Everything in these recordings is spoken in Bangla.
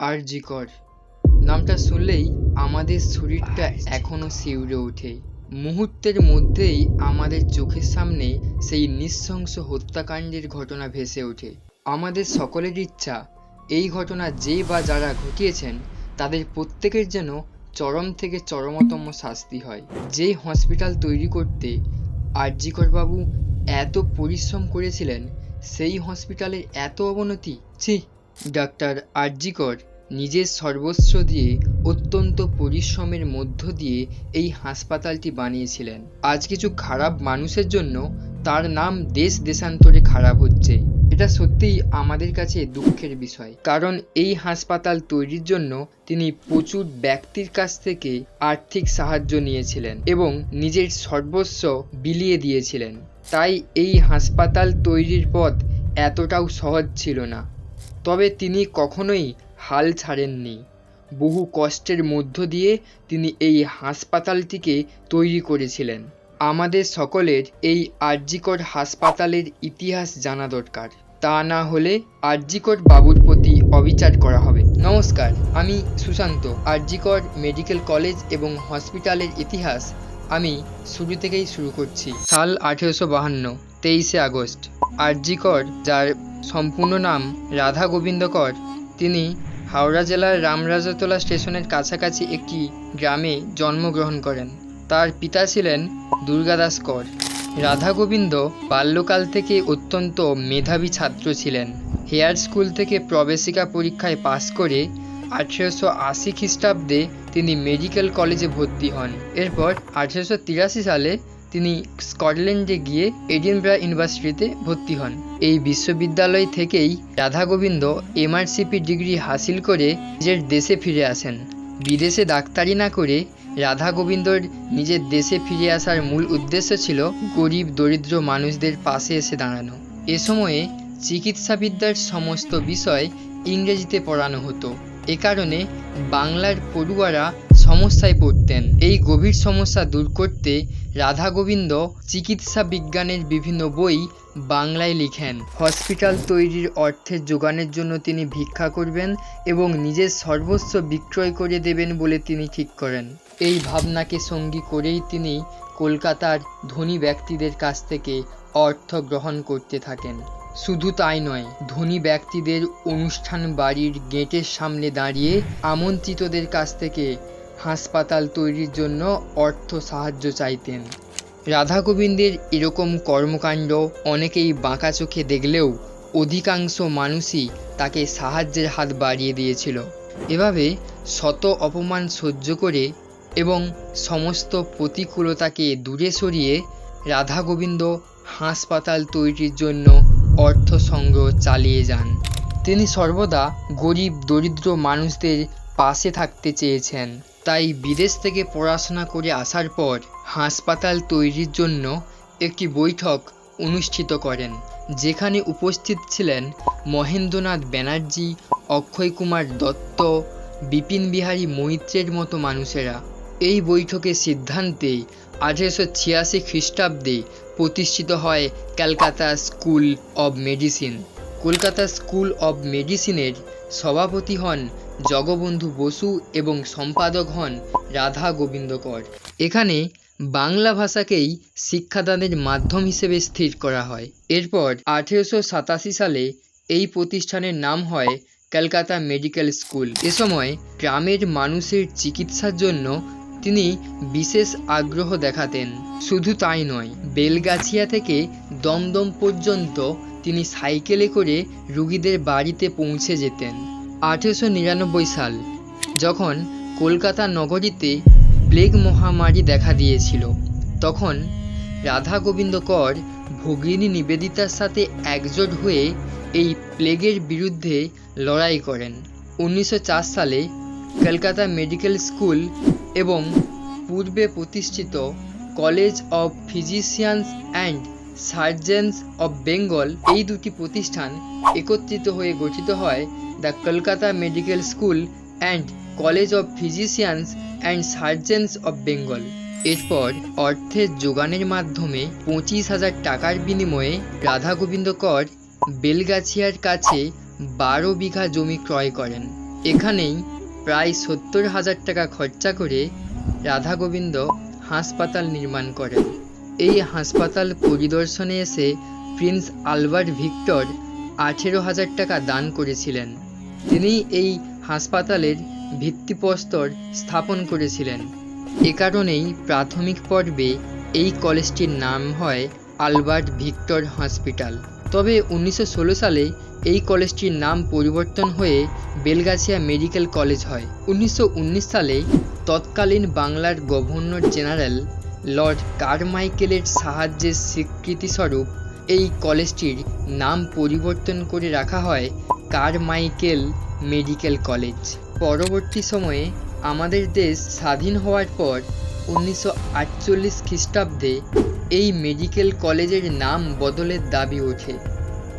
আরজি কর নামটা শুনলেই আমাদের শরীরটা এখনও শিউরে ওঠে। মুহূর্তের মধ্যেই আমাদের চোখের সামনে সেই নৃশংস হত্যাকাণ্ডের ঘটনা ভেসে ওঠে। আমাদের সকলের ইচ্ছা এই ঘটনা যে বা যারা ঘটিয়েছেন তাদের প্রত্যেকের যেন চরম থেকে চরমতম শাস্তি হয়। যেই হসপিটাল তৈরি করতে বাবু এত পরিশ্রম করেছিলেন সেই হসপিটালের এত অবনতি ছি! ডাক্তার আরজিকর নিজের সর্বস্ব দিয়ে অত্যন্ত পরিশ্রমের মধ্য দিয়ে এই হাসপাতালটি বানিয়েছিলেন। আজ কিছু খারাপ মানুষের জন্য তার নাম দেশ দেশান্তরে খারাপ হচ্ছে। এটা সত্যিই আমাদের কাছে দুঃখের বিষয়। কারণ এই হাসপাতাল তৈরির জন্য তিনি প্রচুর ব্যক্তির কাছ থেকে আর্থিক সাহায্য নিয়েছিলেন এবং নিজের সর্বস্ব বিলিয়ে দিয়েছিলেন। তাই এই হাসপাতাল তৈরির পথ এতটাও সহজ ছিল না। তবে তিনি কখনোই হাল ছাড়েননি। বহু কষ্টের মধ্য দিয়ে তিনি এই হাসপাতালটিকে তৈরি করেছিলেন। আমাদের সকলের এই আরজিকর হাসপাতালের ইতিহাস জানা দরকার। তা না হলে আরজিকর বাবুর প্রতি অবিচার করা হবে। নমস্কার, আমি সুশান্ত, আরজিকর মেডিকেল কলেজ এবং হসপিটালের ইতিহাস আমি শুরু থেকেই শুরু করছি। সাল আঠেরোশো বাহান্ন, তেইশে আগস্ট। আরজিকর যার সম্পূর্ণ নাম রাধা গোবিন্দ কর। তিনি হাওড়া জেলার রামরাজাতলা স্টেশনের কাছাকাছি একটি গ্রামে জন্মগ্রহণ করেন। তার পিতা ছিলেন দুর্গাদাস কর। রাধা গোবিন্দ বাল্যকাল থেকে অত্যন্ত মেধাবী ছাত্র ছিলেন। হেয়ার স্কুল থেকে প্রবেশিকা পরীক্ষায় পাশ করে আঠেরোশো আশি খ্রিস্টাব্দে তিনি মেডিকেল কলেজে ভর্তি হন। এরপর আঠেরোশো তিরাশি সালে তিনি স্কটল্যান্ডে গিয়ে এডিনব্রা ইউনিভার্সিটিতে ভর্তি হন। এই বিশ্ববিদ্যালয় থেকেই রাধাগোবিন্দ এমআরসিপি ডিগ্রি হাসিল করে নিজের দেশে ফিরে আসেন। বিদেশে ডাক্তারি না করে রাধা গোবিন্দর নিজের দেশে ফিরে আসার মূল উদ্দেশ্য ছিল গরিব, দরিদ্র মানুষদের পাশে এসে দাঁড়ানো। এ সময়ে চিকিৎসাবিদ্যার সমস্ত বিষয় ইংরেজিতে পড়ানো হতো। এ কারণে বাংলার পড়ুয়ারা সমস্যায় পড়তেন। এই গভীর সমস্যা দূর করতে রাধা গোবিন্দ চিকিৎসা বিজ্ঞানের বিভিন্ন বই বাংলায় লিখেন। হসপিটাল তৈরির অর্থের যোগানের জন্য তিনি ভিক্ষা করবেন এবং নিজের সর্বস্ব বিক্রয় করে দেবেন বলে তিনি ঠিক করেন। এই ভাবনাকে সঙ্গী করেই তিনি কলকাতার ধনী ব্যক্তিদের কাছ থেকে অর্থ গ্রহণ করতে থাকেন। শুধু তাই নয়, ধনী ব্যক্তিদের অনুষ্ঠান বাড়ির গেটের সামনে দাঁড়িয়ে আমন্ত্রিতদের কাছ থেকে হাসপাতাল তৈরির জন্য অর্থ সাহায্য চাইতেন। রাধা গোবিন্দের এরকম কর্মকাণ্ড অনেকেই বাঁকা চোখে দেখলেও অধিকাংশ মানুষই তাকে সাহায্যের হাত বাড়িয়ে দিয়েছিল। এভাবে শত অপমান সহ্য করে এবং সমস্ত প্রতিকূলতাকে দূরে সরিয়ে রাধা গোবিন্দ হাসপাতাল তৈরির জন্য অর্থ সংগ্রহ চালিয়ে যান। তিনি সর্বদা গরিব, দরিদ্র মানুষদের পাশে থাকতে চেয়েছেন। তাই বিদেশ থেকে পড়াশোনা করে আসার পর হাসপাতাল তৈরির জন্য একটি বৈঠক অনুষ্ঠিত করেন, যেখানে উপস্থিত ছিলেন মহেন্দ্রনাথ ব্যানার্জি, অক্ষয় কুমার দত্ত, বিপিন বিহারী মৈত্রের মতো মানুষেরা। এই বৈঠকের সিদ্ধান্তে আঠেরোশো ছিয়াশি খ্রিস্টাব্দে প্রতিষ্ঠিত হয় Calcutta school of medicine. Kolkata school of মেডিসিনের সভাপতি হন জগবন্ধু বসু এবং সম্পাদক হন রাধা গোবিন্দ কর এখানে বাংলা ভাষাকেই শিক্ষাদানের মাধ্যম হিসেবে স্থির করা হয়। এরপর আঠেরোশো সাতাশি সালে এই প্রতিষ্ঠানের নাম হয় ক্যালকাতা মেডিকেল স্কুল। এ সময় গ্রামের মানুষের চিকিৎসার জন্য তিনি বিশেষ আগ্রহ দেখাতেন। শুধু তাই নয়, বেলগাছিয়া থেকে দমদম পর্যন্ত তিনি সাইকেলে করে রুগীদের বাড়িতে পৌঁছে যেতেন। আঠেরোশো নিরানব্বই সাল, যখন কলকাতা নগরীতে প্লেগ মহামারী দেখা দিয়েছিল, তখন রাধা গোবিন্দ কর ভগিনী নিবেদিতার সাথে একজোট হয়ে এই প্লেগের বিরুদ্ধে লড়াই করেন। উনিশশো চার সালে কলকাতা মেডিকেল স্কুল এবং পূর্বে প্রতিষ্ঠিত college of physicians and surgeons of Bengal এই দুটি প্রতিষ্ঠান একত্রিত হয়ে গঠিত হয় the Kolkata medical school and college of physicians and surgeons of Bengal. এরপর অর্থের যোগানের মাধ্যমে পঁচিশ হাজার টাকার বিনিময়ে রাধা গোবিন্দ কর বেলগাছিয়ার কাছে বারো বিঘা জমি ক্রয় করেন। এখানেই প্রায় সত্তর হাজার টাকা খরচা করে রাধা গোবিন্দ হাসপাতাল নির্মাণ করেন। এই হাসপাতাল পরিদর্শনে এসে প্রিন্স আলবার্ট ভিক্টর আঠেরো হাজার টাকা দান করেছিলেন। তিনি এই হাসপাতালের ভিত্তিপ্রস্তর স্থাপন করেছিলেন। এ কারণেই প্রাথমিক পর্বে এই কলেজটির নাম হয় আলবার্ট ভিক্টর হসপিটাল। তবে উনিশশো ষোলো সালে এই কলেজটির নাম পরিবর্তন হয়ে বেলগাছিয়া মেডিকেল কলেজ হয়। উনিশশো উনিশ সালে তৎকালীন বাংলার গভর্নর জেনারেল লর্ড কারমাইকেলের সাহায্যের স্বীকৃতিস্বরূপ এই কলেজটির নাম পরিবর্তন করে রাখা হয় কারমাইকেল মেডিকেল কলেজ। পরবর্তী সময়ে আমাদের দেশ স্বাধীন হওয়ার পর উনিশশো আটচল্লিশ খ্রিস্টাব্দে এই মেডিকেল কলেজের নাম বদলের দাবি ওঠে।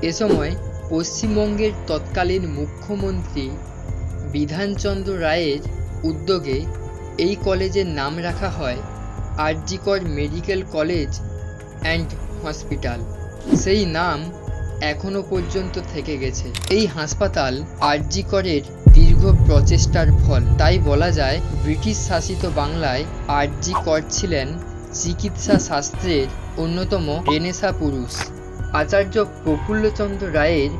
এ সময় পশ্চিমবঙ্গের তৎকালীন মুখ্যমন্ত্রী বিধানচন্দ্র রায়ের উদ্যোগে এই কলেজের নাম রাখা হয় R G Kar medical college and hospital. সেই নাম এখনও পর্যন্ত থেকে গেছে। এই হাসপাতাল আরজিকরের দীর্ঘ প্রচেষ্টার ফল। তাই বলা যায়, ব্রিটিশ শাসিত বাংলায় আরজি কর ছিলেন চিকিৎসা শাস্ত্রের অন্যতম রেনেসা পুরুষ। আচার্য প্রফুল্লচন্দ্র রায়ের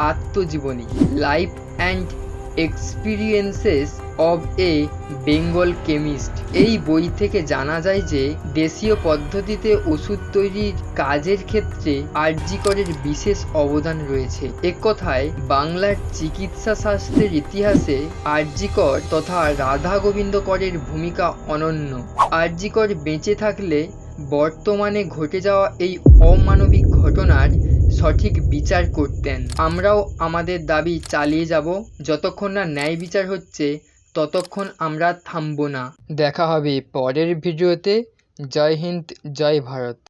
আত্মজীবনী life and experiences of a Bengal chemist এই বই থেকে জানা যায় যে, দেশীয় পদ্ধতিতে ওষুধ তৈরির কাজের ক্ষেত্রে আরজিকরের বিশেষ অবদান রয়েছে। কথায় বাংলার চিকিৎসা শাস্ত্রের ইতিহাসে আরজিকর তথা রাধা গোবিন্দ করের ভূমিকা অনন্য। আরজিকর বেঁচে থাকলে বর্তমানে ঘটে যাওয়া এই অমানবিক ঘটনার সঠিক বিচার করতেন। আমরাও আমাদের দাবি চালিয়ে যাব। যতক্ষণ না ন্যায় বিচার হচ্ছে, ততক্ষণ আমরা থামব না। দেখা হবে পরের ভিডিওতে। জয় হিন্দ, জয় ভারত।